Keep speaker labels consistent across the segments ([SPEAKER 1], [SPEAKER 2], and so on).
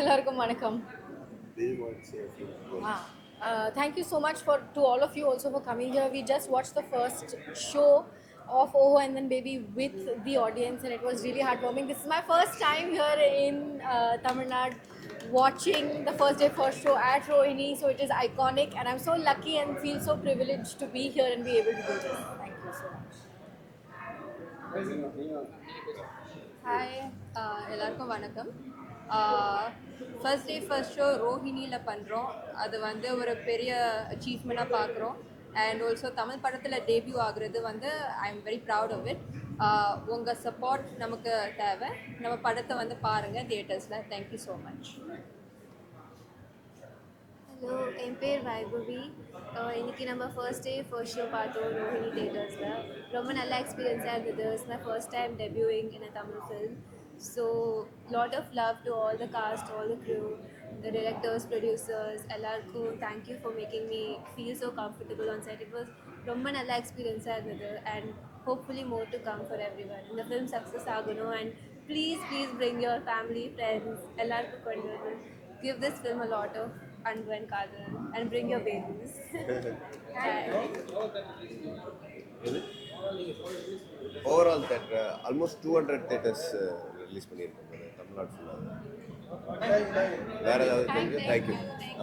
[SPEAKER 1] எல்லாருக்கும் வணக்கம்
[SPEAKER 2] Do you want to say a few words?
[SPEAKER 1] Ah, uh, thank you so much for to all of you also for coming here. We just watched the first show of Oho and then Baby with the audience, and it was really heartwarming. This is my first time here in uh, Tamil Nadu watching the first day first show at Rohini, so it is iconic, and I'm so lucky and feel so privileged to be here and be able to do this. Thank you so much.
[SPEAKER 3] Hi எல்லாருக்கும் வணக்கம் first day first show ரோஹிணியில் பண்ணுறோம் அது வந்து ஒரு பெரிய அச்சீவ்மெண்ட்டாக பார்க்குறோம் and also Tamil படத்தில் டெபியூ ஆகுறது வந்து I am very proud of it உங்கள் சப்போர்ட் நமக்கு தேவை. நம்ம படத்தை வந்து பாருங்கள் தியேட்டர்ஸில் thank you so
[SPEAKER 4] much hello என் பேர் வைபவி. இன்றைக்கி நம்ம ஃபர்ஸ்ட் டே ஃபர்ஸ்ட் ஷோ பார்த்தோம் ரோஹிணி தேட்டர்ஸில் ரொம்ப நல்ல எக்ஸ்பீரியன்ஸாக இருந்தது. It's my first time debuting in a Tamil film so lot of love to all the cast all the crew the directors producers எல்லாருக்கும் thank you for making me feel so comfortable on set it was ரொம்ப நல்ல எக்ஸ்பீரியன்ஸாக இருந்தது. And hopefully more to come for everyone இந்த film success ஆகணும். And please please bring your family friends எல்லாருக்கும் கொண்டு வந்து give this film a lot of Anbu and Kadal and bring your babies.
[SPEAKER 2] Overall theatre almost two hundred theatres release பண்ணியிருக்கோம் தமிழ்நாடு ஃபுல்லாக வேற ஏதாவது thank you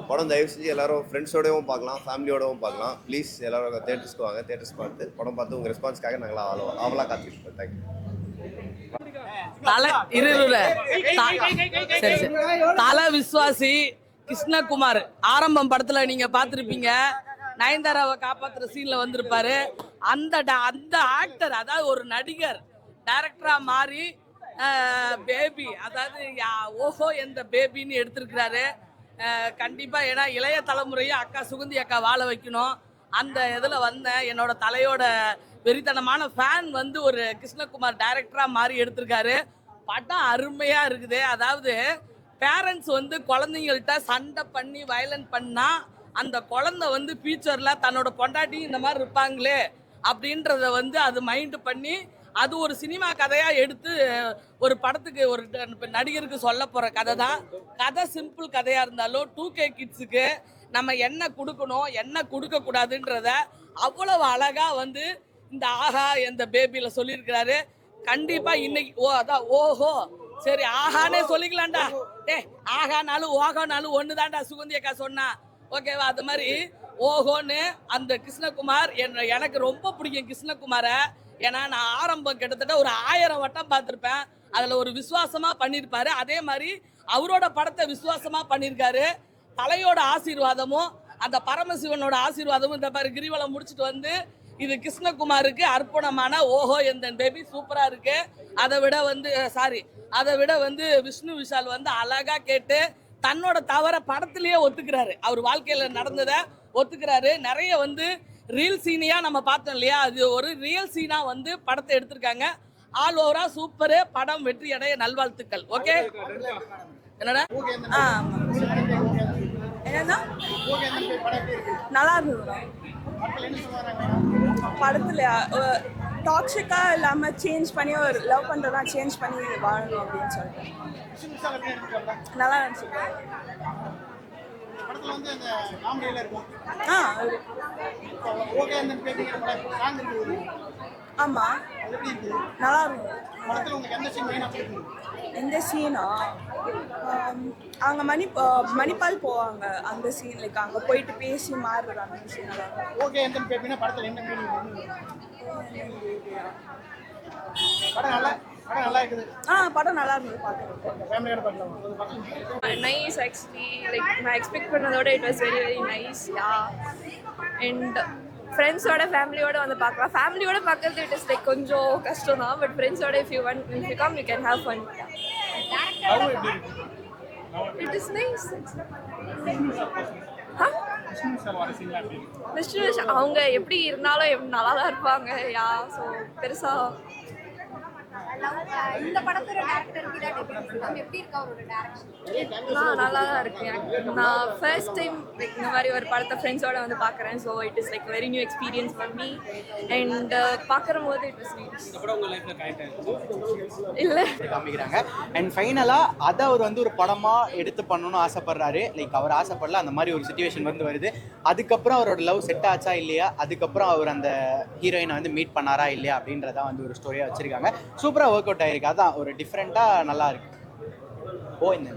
[SPEAKER 2] படம் தயவு செஞ்சு எல்லாரும் ஃப்ரெண்ட்ஸோடவும் பார்க்கலாம் ஃபேமிலியோடவும் பார்க்கலாம். ப்ளீஸ் எல்லாரும் தேட்டர்ஸ்க்கு வாங்க. தேட்டர்ஸ் பார்த்து படம் பார்த்து உங்கள் ரெஸ்பான்ஸ்க்காக நாங்கள் ஆவலா ஆவலாக காத்துக்கிட்டு தேங்க்யூ
[SPEAKER 5] தல இரு சரி சரி. தல விஸ்வாசி கிருஷ்ணகுமார். ஆரம்பம் படத்துல நீங்க பார்த்திருப்பீங்க. நயன்தாராவை காப்பாத்துற சீன்ல வந்திருப்பாரு. அந்த ட- அந்த ஆக்டர் அதாவது ஒரு நடிகர் டைரக்டரா மாறி பேபி அதாவது யா- ஓஹோ எந்த பேபின்னு எடுத்திருக்கிறாரு. கண்டிப்பாக ஏன்னா இளைய தலைமுறையை அக்கா சுகுந்தி அக்கா வாழ வைக்கணும். அந்த இதில் வந்தேன் என்னோட தலையோட வெறித்தனமான ஃபேன் வந்து ஒரு கிருஷ்ணகுமார் டைரக்டராக மாறி எடுத்திருக்காரு. படம் அருமையாக இருக்குது. அதாவது பேரண்ட்ஸ் வந்து குழந்தைங்கள்ட்ட சண்டை பண்ணி வயலண்ட் பண்ணால் அந்த குழந்தை வந்து ஃபியூச்சரில் தன்னோட பொண்டாட்டி இந்த மாதிரி இருப்பாங்களே அப்படின்றத வந்து அது மைண்டு பண்ணி அது ஒரு சினிமா கதையாக எடுத்து ஒரு படத்துக்கு ஒரு ட- நடிகருக்கு சொல்ல போகிற கதை தான். கதை சிம்பிள் கதையாக இருந்தாலும் டூ கே கிட்ஸுக்கு நம்ம என்ன கொடுக்கணும் என்ன கொடுக்கக்கூடாதுன்றத அவ்வளவு அழகாக வந்து இந்த ஆஹா எந்த பேபியில் சொல்லியிருக்கிறாரு. கண்டிப்பாக இன்னைக்கு ஓ அதான் ஓஹோ சரி ஆஹானே சொல்லிக்கலாம்டா. டே ஆகானாலும் ஒன்று தான்டா சுகந்தி அக்கா சொன்னா. ஓகேவா? அது மாதிரி ஓஹோன்னு அந்த கிருஷ்ணகுமார் என்ன எனக்கு ரொம்ப பிடிக்கும் கிருஷ்ணகுமாரை. ஏன்னா நான் ஆரம்பம் கிட்டத்தட்ட ஒரு ஆயிரம் வட்டம் பார்த்துருப்பேன். அதில் ஒரு விசுவாசமாக பண்ணியிருப்பாரு அதே மாதிரி அவரோட படத்தை விசுவாசமாக பண்ணியிருக்காரு தலையோட ஆசீர்வாதமும் அந்த பரமசிவனோட ஆசீர்வாதமும் இந்த மாதிரி கிரிவலம் முடிச்சுட்டு வந்து இது கிருஷ்ணகுமாருக்கு அர்ப்பணமான ஓஹோ எந்த பேபி சூப்பராக இருக்கு. அதை விட வந்து சாரி அதை விட வந்து விஷ்ணு விஷால் வந்து அழகாக கேட்டு தன்னோட தவற படத்திலேயே ஒத்துக்கிறாரு. அவர் வாழ்க்கையில் நடந்ததை ஒத்துக்கிறாரு. நிறைய வந்து ரியல் சீனையாக நம்ம பார்த்தோம் இல்லையா? அது ஒரு ரியல் சீனாக வந்து படத்தை எடுத்திருக்காங்க. ஆல் ஓவரா சூப்பரு படம் வெற்றி அடைய நல்வாழ்த்துக்கள். ஓகே என்னடா?
[SPEAKER 6] ஆ என்னன்னா நல்லா இருந்தது படத்துல டாக்ஸிக்கா இல்லாம சேஞ்ச் பண்ணி ஒரு லவ் பண்றதெல்லாம் சேஞ்ச் பண்ணி வாழணும் அப்படின்னு சொல்லிட்டு. நல்லா இருந்துச்சு
[SPEAKER 7] படத்துல வந்து அந்த காமெடியில இருக்கும்
[SPEAKER 6] ஆ.
[SPEAKER 7] ஓகே அந்த பேட்டிங்கிற படம் சாங் இருக்குது
[SPEAKER 6] ஆமா.
[SPEAKER 7] அது எப்படி இருக்குது
[SPEAKER 6] நல்லா
[SPEAKER 7] உங்களுக்கு எந்த சீன்
[SPEAKER 6] அங்கே மணி மணிப்பால் போவாங்க அந்த சீன் லைக் அங்கே போயிட்டு பேசி அந்த சீன் இருக்கும்.
[SPEAKER 7] ஓகே எந்த படத்துல என்ன மீனிங் வந்து படம் நல்லா படம் நல்லா இருக்குது
[SPEAKER 6] ஆ படம் நல்லா இருந்தது பார்க்குறேன்
[SPEAKER 8] nice actually like நான் expect பண்ணதோட it was very very nice yeah and ஃப்ரெண்ட்ஸோட ஃபேமிலியோட வந்து பார்க்கலாம். ஃபேமிலியோட பார்க்கறது இட் இஸ் லைக் கொஞ்சம் கஷ்டம் தான் பட் ஃப்ரெண்ட்ஸோட if you want if you come you can have fun it is nice Vishnu அவங்க எப்படி இருந்தாலும் நல்லா தான் இருப்பாங்க யா ஸோ பெருசாக
[SPEAKER 4] இந்த படத்தோட டேரக்டருக்கு தான்
[SPEAKER 1] எப்படி இருக்கா? அவரோட டேரக்ஷன்
[SPEAKER 8] நான் நல்லா தான் இருக்கேன் நான் ஃபர்ஸ்ட் டைம் லைக் இந்த மாதிரி ஒரு படத்தை ஃப்ரெண்ட்ஸோட வந்து பார்க்குறேன். So it is like very new experience for me and பார்க்குற போது இட் வாஸ் நைஸ் இல்லை.
[SPEAKER 7] காமிக்கிறாங்க. அண்ட் ஃபைனலாக அதை அவர் வந்து ஒரு படமாக எடுத்து பண்ணணும்னு ஆசைப்படுறாரு. லைக் அவர் ஆசைப்படல அந்த மாதிரி ஒரு சுச்சுவேஷன் வந்து வருது. அதுக்கப்புறம் அவரோட லவ் செட் ஆச்சா இல்லையா? அதுக்கப்புறம் அவர் அந்த ஹீரோயினை வந்து மீட் பண்ணாரா இல்லையா அப்படின்றத வந்து ஒரு ஸ்டோரியாக வச்சுருக்காங்க. சூப்பராக ஒர்க் அவுட் ஆயிருக்கு. அதான் ஒரு டிஃப்ரெண்ட்டாக நல்லா இருக்கு. ஓ இந்த